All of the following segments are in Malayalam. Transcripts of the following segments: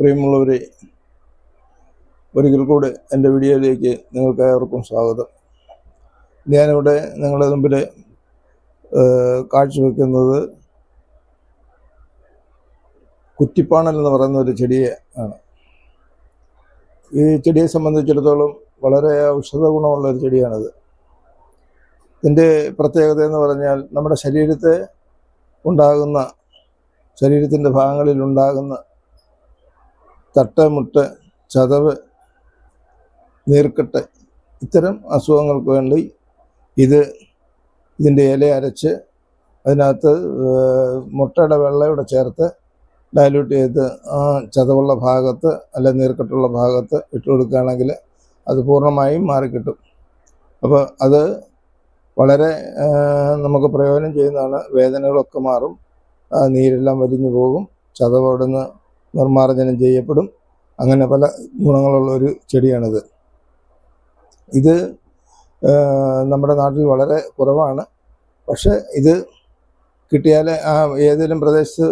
പ്രിയമുള്ളവരെ ഒരിക്കൽ കൂടെ എന്റെ വീഡിയോയിലേക്ക് നിങ്ങൾക്ക് ഏവർക്കും സ്വാഗതം. ഞാനിവിടെ നിങ്ങളുടെ മുമ്പിൽ കാഴ്ചവെക്കുന്നത് കുറ്റിപ്പാണൽ എന്ന് പറയുന്ന ഒരു ചെടിയെ ആണ്. ഈ ചെടിയെ സംബന്ധിച്ചിടത്തോളം വളരെ ഔഷധ ഗുണമുള്ള ഒരു ചെടിയാണിത്. ഇതിന്റെ പ്രത്യേകത എന്ന് പറഞ്ഞാൽ നമ്മുടെ ശരീരത്തെ ഉണ്ടാകുന്ന ശരീരത്തിന്റെ ഭാഗങ്ങളിൽ ഉണ്ടാകുന്ന തട്ട് മുട്ട് ചതവ് നീർക്കെട്ട് ഇത്തരം അസുഖങ്ങൾക്ക് വേണ്ടി ഇത് ഇതിന്റെ ഇല അരച്ച് അതിനകത്ത് മുട്ടയുടെ വെള്ളയോടെ ചേർത്ത് ഡയലൂട്ട് ചെയ്ത് ആ ചതവുള്ള ഭാഗത്ത് അല്ല നീർക്കെട്ടുള്ള ഭാഗത്ത് ഇട്ട് കൊടുക്കുകയാണെങ്കിൽ അത് പൂർണമായും മാറിക്കിട്ടും. അപ്പോൾ അത് വളരെ നമുക്ക് പ്രയോജനം ചെയ്യുന്നതാണ്. വേദനകളൊക്കെ മാറും. നീരെല്ലാം വലിഞ്ഞു പോകും. ചതവ് അവിടുന്ന് നിർമ്മാർജനം ചെയ്യപ്പെടും. അങ്ങനെ പല ഗുണങ്ങളുള്ള ഒരു ചെടിയാണിത്. ഇത് നമ്മുടെ നാട്ടിൽ വളരെ കുറവാണ്. പക്ഷേ ഇത് കിട്ടിയാൽ ആ ഏതെങ്കിലും പ്രദേശത്ത്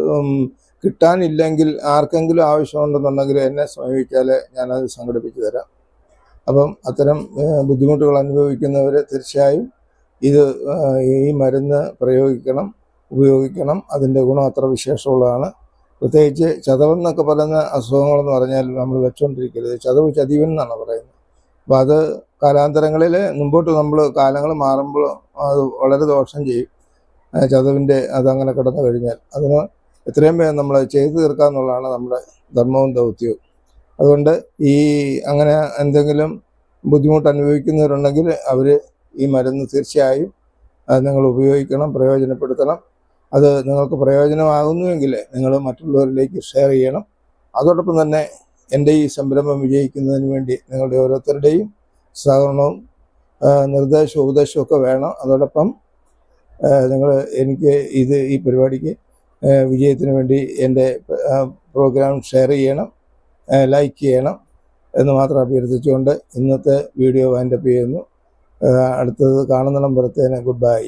കിട്ടാനില്ലെങ്കിൽ ആർക്കെങ്കിലും ആവശ്യമുണ്ടെന്നുണ്ടെങ്കിൽ എന്നെ സമീപിച്ചാൽ ഞാനത് സംഘടിപ്പിച്ചു തരാം. അപ്പം അത്തരം ബുദ്ധിമുട്ടുകൾ അനുഭവിക്കുന്നവർ തീർച്ചയായും ഇത് ഈ മരുന്ന് പ്രയോഗിക്കണം ഉപയോഗിക്കണം. അതിന്റെ ഗുണം അത്ര വിശേഷമുള്ളതാണ്. പ്രത്യേകിച്ച് ചതവെന്നൊക്കെ പറയുന്ന അസുഖങ്ങളെന്ന് പറഞ്ഞാൽ നമ്മൾ വെച്ചുകൊണ്ടിരിക്കരുത് ചതവ് ചതിവൻ എന്നാണ് പറയുന്നത്. അപ്പോൾ അത് കാലാന്തരങ്ങളിൽ മുമ്പോട്ട് നമ്മൾ കാലങ്ങൾ മാറുമ്പോൾ അത് വളരെ ദോഷം ചെയ്യും. ചതവിന്റെ അതങ്ങനെ കിടന്നു കഴിഞ്ഞാൽ അതിന് എത്രയും വേഗം നമ്മൾ ചെയ്തു തീർക്കുക എന്നുള്ളതാണ് നമ്മുടെ ധർമ്മവും ദൗത്യവും. അതുകൊണ്ട് ഈ അങ്ങനെ എന്തെങ്കിലും ബുദ്ധിമുട്ട് അനുഭവിക്കുന്നവരുണ്ടെങ്കിൽ അവർ ഈ മരുന്ന് തീർച്ചയായും നിങ്ങൾ ഉപയോഗിക്കണം പ്രയോജനപ്പെടുത്തണം. അത് നിങ്ങൾക്ക് പ്രയോജനമാകുന്നുവെങ്കിൽ നിങ്ങൾ മറ്റുള്ളവരിലേക്ക് ഷെയർ ചെയ്യണം. അതോടൊപ്പം തന്നെ എന്റെ ഈ സംരംഭം വിജയിക്കുന്നതിന് വേണ്ടി നിങ്ങളുടെ ഓരോരുത്തരുടെയും സഹകരണവും നിർദ്ദേശവും ഉപദേശവും ഒക്കെ വേണം. അതോടൊപ്പം നിങ്ങൾ എനിക്ക് ഇത് ഈ പരിപാടിക്ക് വിജയത്തിന് വേണ്ടി എന്റെ പ്രോഗ്രാം ഷെയർ ചെയ്യണം ലൈക്ക് ചെയ്യണം എന്ന് മാത്രം അഭ്യർത്ഥിച്ചുകൊണ്ട് ഇന്നത്തെ വീഡിയോ വൈൻഡപ്പ് ചെയ്യുന്നു. അടുത്തത് കാണുന്നിടം പുറത്തേനെ ഗുഡ് ബൈ